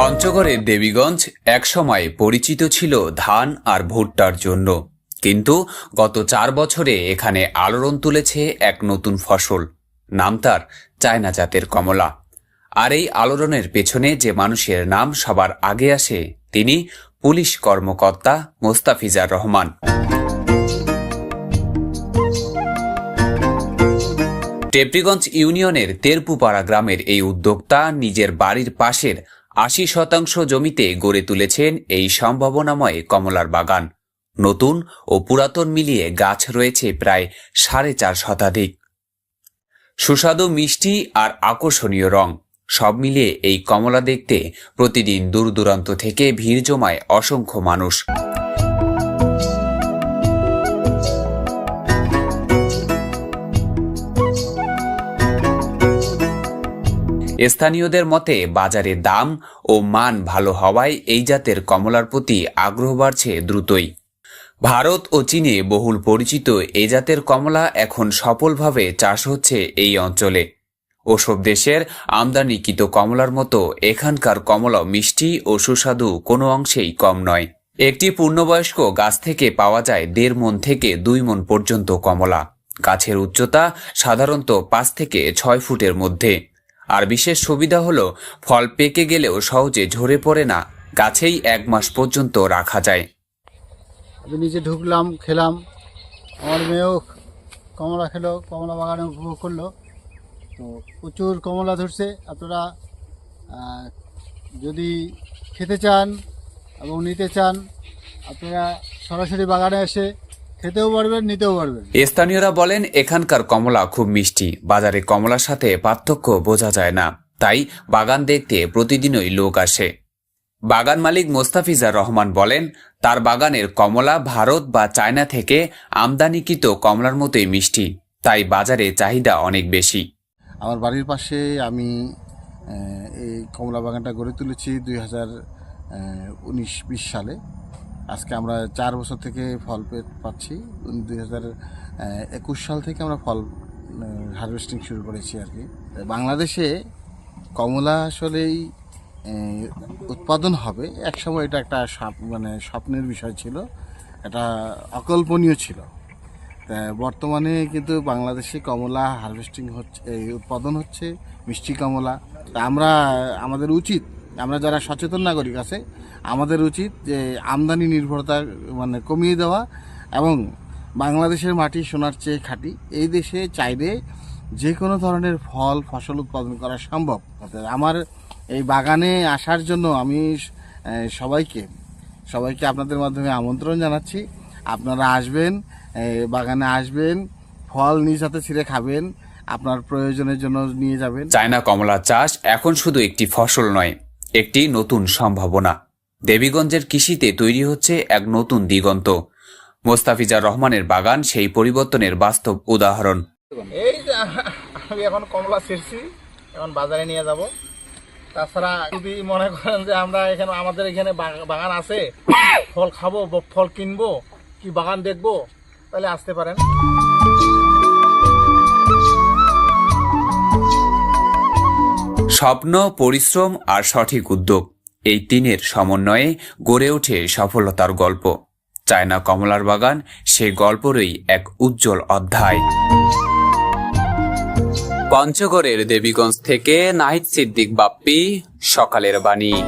পঞ্চগড়ের দেবীগঞ্জ একসময় পরিচিত ছিল ধান আর ভুট্টার জন্য। কিন্তু গত চার বছরে এখানে আলোড়ন তুলেছে এক নতুন ফসল। নাম তার চায়না জাতের কমলা। আর এই আলোড়নের পেছনে যে মানুষের নাম সবার আগে আসে, তিনি পুলিশ কর্মকর্তা মোস্তাফিজার রহমান। টেপরিগঞ্জ ইউনিয়নের তেরপুপাড়া গ্রামের এই উদ্যোক্তা নিজের বাড়ির পাশের আশি শতাংশ জমিতে গড়ে তুলেছেন এই সম্ভাবনাময় কমলার বাগান। নতুন ও পুরাতন মিলিয়ে গাছ রয়েছে প্রায় সাড়ে চার শতাধিক। সুস্বাদু, মিষ্টি আর আকর্ষণীয় রং, সব মিলিয়ে এই কমলা দেখতে প্রতিদিন দূর দূরান্ত থেকে ভিড় জমায় অসংখ্য মানুষ। স্থানীয়দের মতে, বাজারে দাম ও মান ভালো হওয়ায় এই জাতের কমলার প্রতি আগ্রহ বাড়ছে দ্রুতই। ভারত ও চীনে বহুল পরিচিত এই জাতের কমলা এখন সফলভাবে চাষ হচ্ছে এই অঞ্চলে। ওসব দেশের আমদানিকৃত কমলার মতো এখানকার কমলা মিষ্টি ও সুস্বাদু কোনো অংশেই কম নয়। একটি পূর্ণবয়স্ক গাছ থেকে পাওয়া যায় দেড় মন থেকে দুই মন পর্যন্ত কমলা। গাছের উচ্চতা সাধারণত পাঁচ থেকে ছয় ফুটের মধ্যে। আর বিশেষ সুবিধা হলো, ফল পেকে গেলেও সহজে ঝরে পড়ে না, গাছেই এক মাস পর্যন্ত রাখা যায়। আমি নিজে ঢুকলাম, খেলাম। আমার মেয়েও কমলা খেলো, কমলা বাগানে উপভোগ করল। তো প্রচুর কমলা ধরছে। আপনারা যদি খেতে চান এবং নিতে চান, আপনারা সরাসরি বাগানে এসে খেতেও পারবেন নিতেও পারবেন। স্থানীয়রা বলেন এখানকার কমলা খুব মিষ্টি। বাজারে কমলার সাথে পার্থক্য বোঝা যায় না। তাই বাগান দেখতে প্রতিদিনই লোক আসে। বাগান মালিক মোস্তাফিজার রহমান বলেন তার বাগানের কমলা ভারত বা চায়না থেকে আমদানিকৃত কমলার মতোই মিষ্টি। তাই বাজারে চাহিদা অনেক বেশি। আমার বাড়ির পাশে আমি এই কমলা বাগানটা গড়ে তুলেছি দুই হাজার উনিশ বিশ সালে। আজকে আমরা চার বছর থেকে ফল পাচ্ছি। দুই হাজার একুশ সাল থেকে আমরা ফল হারভেস্টিং শুরু করেছি আর কি। বাংলাদেশে কমলা আসলেই উৎপাদন হবে। একসময় এটা একটা মানে স্বপ্নের বিষয় ছিল। এটা অকল্পনীয় ছিল। তা বর্তমানে কিন্তু বাংলাদেশে কমলা হারভেস্টিং হচ্ছে উৎপাদন হচ্ছে, মিষ্টি কমলা। আমরা, আমাদের উচিত আমরা যারা সচেতন নাগরিক আছে, আমাদের উচিত যে আমদানি নির্ভরতা মানে কমিয়ে দেওয়া এবং বাংলাদেশের মাটি সোনার চেয়ে খাঁটি। এই দেশে চাইলে যে কোনো ধরনের ফল, ফসল উৎপাদন করা সম্ভব। আমার এই বাগানে আসার জন্য আমি সবাইকে সবাইকে আপনাদের মাধ্যমে আমন্ত্রণ জানাচ্ছি। আপনারা আসবেন বাগানে আসবেন, ফল নিজ হাতে ছিঁড়ে খাবেন, আপনার প্রয়োজনের জন্য নিয়ে যাবেন। চায়না কমলা চাষ এখন শুধু একটি ফসল নয় একটি নতুন সম্ভাবনা। দেবীগঞ্জের কৃষিতে তৈরি হচ্ছে এক নতুন দিগন্ত। মোস্তাফিজার রহমানের বাগান সেই পরিবর্তনের বাস্তব উদাহরণ। এই আমি এখন কমলা ছিঁড়ছি, এখন বাজারে নিয়ে যাব। তাছাড়া যদি মনে করেন যে আমরা এখানে, আমাদের এখানে বাগান আছে, ফল খাব, ফল কিনবো, কি বাগান দেখব, তাহলে আসতে পারেন। স্বপ্ন, পরিশ্রম আর সঠিক উদ্যোগ। এই তিনের সমন্বয়ে গড়ে ওঠে সফলতার গল্প। চায়না কমলার বাগান, সে গল্পরই এক উজ্জ্বল অধ্যায়। পঞ্চগড়ের দেবীগঞ্জ থেকে নাহিদ সিদ্দিক বাপ্পি, সকালের বাণী।